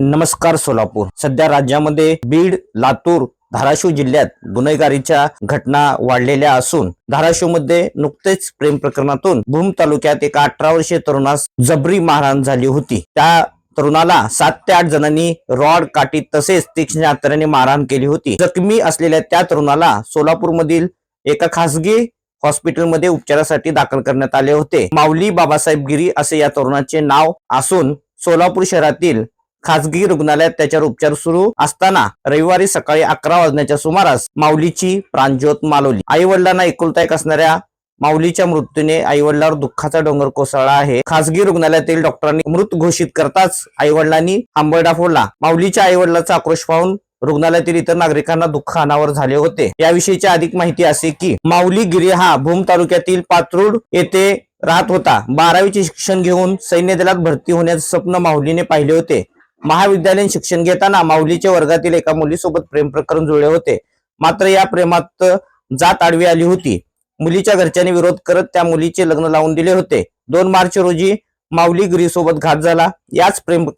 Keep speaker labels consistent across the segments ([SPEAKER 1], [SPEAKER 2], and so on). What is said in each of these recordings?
[SPEAKER 1] नमस्कार सोलापूर. सध्या राज्यामध्ये बीड लातूर धाराशिव जिल्ह्यात गुन्हेगारीच्या घटना वाढलेल्या असून धाराशिवमध्ये नुकतेच प्रेम प्रकरणातून भूम तालुक्यात एका अठरा वर्षीय तरुणास जबरी मारहाण झाली होती. त्या तरुणाला सात ते आठ जणांनी रॉड काठी तसेच तीक्ष्ण हत्याराने मारहाण केली होती. जखमी असलेल्या त्या तरुणाला सोलापूर मधील एका खासगी हॉस्पिटलमध्ये उपचारासाठी दाखल करण्यात आले होते. माऊली बाबासाहेब गिरी असे या तरुणाचे नाव असून सोलापूर शहरातील खासगी रुग्णालयात त्याच्यावर उपचार सुरू असताना रविवारी सकाळी अकरा वाजण्याच्या सुमारास माऊलीची प्राणज्योत मालवली. आई वडिलांना एकुलता एक असणाऱ्या माऊलीच्या मृत्यूने आईवडिलांवर दुःखाचा डोंगर कोसळला आहे. खासगी रुग्णालयातील डॉक्टरांनी मृत घोषित करताच आई वडिलांनी आंबरडा फोडला. माऊलीच्या आई वडिलांचा आक्रोश पाहून रुग्णालयातील इतर नागरिकांना दुःख अनावर झाले होते. याविषयीची अधिक माहिती असे की माऊली गिरी हा भूम तालुक्यातील पात्रूड येथे राहत होता. बारावीचे शिक्षण घेऊन सैन्य दलात भरती होण्याचे स्वप्न माऊलीने पाहिले होते. महाविद्यालयीन शिक्षण घेताना माऊलीच्या वर्गातील एका मुलीसोबत प्रेम प्रकरण जुळले होते. मात्र या प्रेमात जात आडवी आली होती. मुलीच्या घरच्यांनी विरोध करत त्या मुलीचे लग्न लावून दिले होते. दोन मार्च रोजी माऊली सोबत घात झाला. याच प्रेम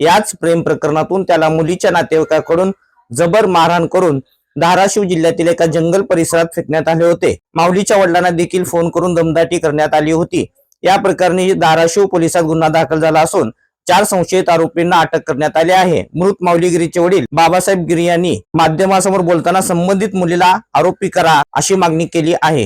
[SPEAKER 1] याच प्रेम प्रकरणातून त्याला मुलीच्या नातेवाईकाकडून जबर मारहाण करून धाराशिव जिल्ह्यातील एका जंगल परिसरात फेकण्यात आले होते. माऊलीच्या वडिलांना देखील फोन करून दमदाटी करण्यात आली होती. या प्रकरणी धाराशिव पोलिसात गुन्हा दाखल झाला असून चार संशयित आरोपींना अटक करण्यात आली आहे. मृत माऊलीगिरीचे वडील बाबासाहेब गिरी यांनी माध्यमासमोर बोलताना संबंधित मुलीला आरोपी करा अशी मागणी केली आहे.